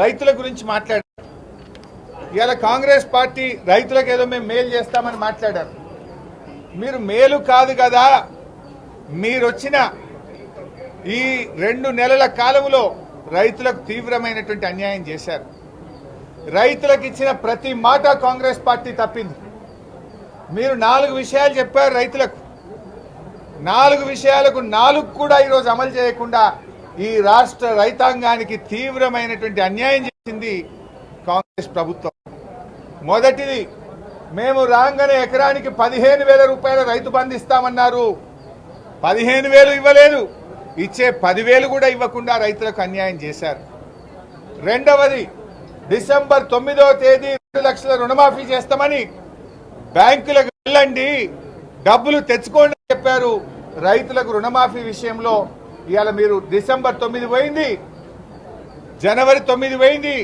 రైతుల గురించి మాట్లాడారు. ఇవాళ కాంగ్రెస్ పార్టీ రైతులకు ఏదో మేము మేలు చేస్తామని మాట్లాడారు. మీరు మేలు కాదు కదా మీరొచ్చిన ఈ రెండు నెలల కాలంలో రైతులకు తీవ్రమైనటువంటి అన్యాయం చేశారు. రైతులకు ఇచ్చిన ప్రతి మాట కాంగ్రెస్ పార్టీ తప్పింది. మీరు నాలుగు విషయాలు చెప్పారు రైతులకు. నాలుగు విషయాలకు నాలుగు కూడా ఈరోజు అమలు చేయకుండా ఈ రాష్ట్ర రైతాంగానికి తీవ్రమైనటువంటి అన్యాయం చేసింది కాంగ్రెస్ ప్రభుత్వం. మొదటిది మేము రాగానే ఎకరానికి పదిహేను వేల రూపాయల రైతు బంధిస్తామన్నారు పదిహేను వేలు ఇవ్వలేదు. ఇచ్చే పదివేలు కూడా ఇవ్వకుండా రైతులకు అన్యాయం చేశారు. రెండవది డిసెంబర్ తొమ్మిదవ తేదీ రెండు లక్షల రుణమాఫీ చేస్తామని బ్యాంకులకు వెళ్ళండి డబ్బులు తెచ్చుకోండి చెప్పారు రైతులకు రుణమాఫీ విషయంలో ఇవాళ మీరు డిసెంబర్ తొమ్మిది పోయింది జనవరి తొమ్మిది పోయింది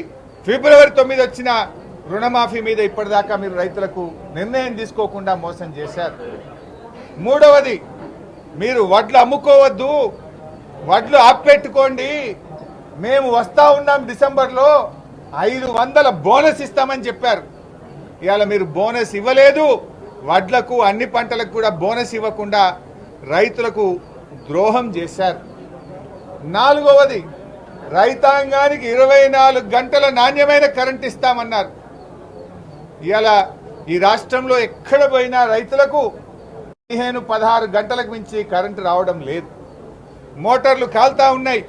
ఫిబ్రవరి తొమ్మిది వచ్చిన రుణమాఫీ మీద ఇప్పటిదాకా మీరు రైతులకు నిర్ణయం తీసుకోకుండా మోసం చేశారు. మూడవది మీరు వడ్లు అమ్ముకోవద్దు వడ్లు ఆపెట్టుకోండి మేము వస్తా ఉన్నాం డిసెంబర్లో ఐదు వందల బోనస్ ఇస్తామని చెప్పారు. ఇవాళ మీరు బోనస్ ఇవ్వలేదు వడ్లకు అన్ని పంటలకు కూడా బోనస్ ఇవ్వకుండా రైతులకు ద్రోహం చేశారు. నాలుగవది రైతాంగానికి ఇరవై నాలుగు గంటల నాణ్యమైన కరెంట్ ఇస్తామన్నారు. ఇలా ఈ రాష్ట్రంలో ఎక్కడ పోయినా రైతులకు పదిహేను పదహారు గంటలకు మించి కరెంటు రావడం లేదు. మోటార్లు కాల్తా ఉన్నాయి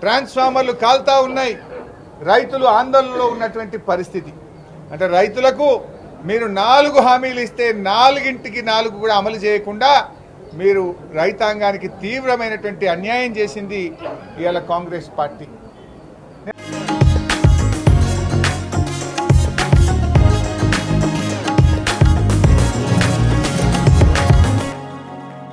ట్రాన్స్ఫార్మర్లు కాల్తా ఉన్నాయి. రైతులు ఆందోళనలో ఉన్నటువంటి పరిస్థితి. అంటే రైతులకు మీరు నాలుగు హామీలు ఇస్తే నాలుగింటికి నాలుగు కూడా అమలు చేయకుండా మీరు రైతాంగానికి తీవ్రమైనటువంటి అన్యాయం చేసింది ఇవాళ కాంగ్రెస్ పార్టీ.